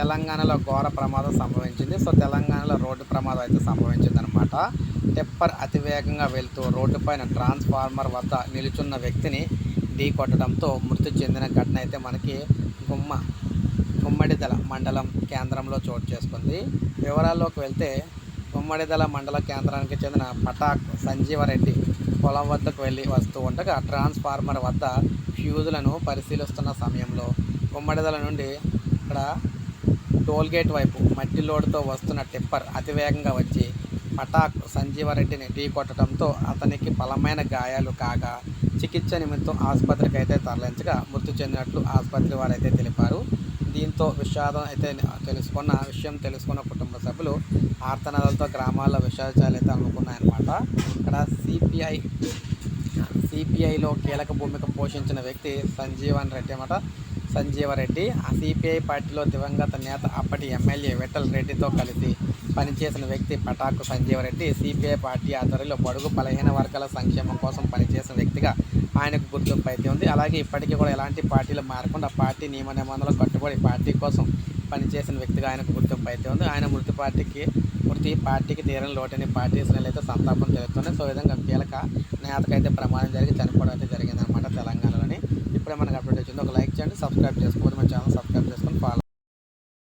తెలంగాణలో ఘోర ప్రమాదం సంభవించింది. సో తెలంగాణలో రోడ్డు ప్రమాదం అయితే సంభవించింది అనమాట టెప్పర్ అతివేగంగా వెళ్తూ రోడ్డు పైన ట్రాన్స్ఫార్మర్ వద్ద నిలుచున్న వ్యక్తిని ఢీ కొట్టడంతో మృతి చెందిన ఘటన అయితే మనకి గుమ్మ గుమ్మడిదల మండలం కేంద్రంలో చోటు చేసుకుంది. వివరాల్లోకి వెళ్తే గుమ్మడిదల మండల కేంద్రానికి చెందిన పటాక్ సంజీవరెడ్డి పొలం వద్దకు వెళ్ళి వస్తూ ఉండగా ట్రాన్స్ఫార్మర్ వద్ద ఫ్యూజులను పరిశీలిస్తున్న సమయంలో గుమ్మడిదల నుండి ఇక్కడ టోల్గేట్ వైపు మట్టి లోడుతో వస్తున్న టిప్పర్ అతివేగంగా వచ్చి పటాక్ సంజీవరెడ్డిని ఢీ కొట్టడంతో అతనికి బలమైన గాయాలు కాగా చికిత్స నిమిత్తం ఆసుపత్రికి అయితే తరలించగా మృతి చెందినట్లు ఆసుపత్రి వారైతే తెలిపారు. దీంతో విషాదం అయితే తెలుసుకున్న విషయం తెలుసుకున్న కుటుంబ సభ్యులు ఆర్తనాదాలతో గ్రామాల్లో విషాదాలు అయితే అనుకున్నాయన్నమాట ఇక్కడ సిపిఐ సిపిఐలో కీలక భూమిక పోషించిన వ్యక్తి సంజీవన్ రెడ్డి అన్నమాట. సంజీవరెడ్డి ఆ సిపిఐ పార్టీలో దివంగత నేత అప్పటి ఎమ్మెల్యే విఠల్ రెడ్డితో కలిసి పనిచేసిన వ్యక్తి పటాకు సంజీవరెడ్డి సిపిఐ పార్టీ ఆధ్వర్యంలో బడుగు బలహీన వర్గాల సంక్షేమం కోసం పనిచేసిన వ్యక్తిగా ఆయనకు గుర్తింపు అయితే ఉంది. అలాగే ఇప్పటికీ కూడా ఎలాంటి పార్టీలు మారకుండా పార్టీ నియమ నిబంధనలకు కట్టుబడి పార్టీ కోసం పనిచేసిన వ్యక్తిగా ఆయనకు గుర్తింపు అయితే ఉంది. ఆయన మృతి పార్టీకి మృతి పార్టీకి తీరని లోటని పార్టీ శ్రేణులు సంతాపం తెలుస్తుంది సో ఈ విధంగా కీలక నేతకైతే ప్రమాదం జరిగి చనిపోవడం అయితే జరిగిందనమాట తెలంగాణలోని. ఇప్పుడే ఒక లైక్ చేయండి సబ్స్క్రైబ్ చేసుకోవద్దు మన ఛానల్ సబ్స్క్రైబ్ చేసుకొని ఫాలో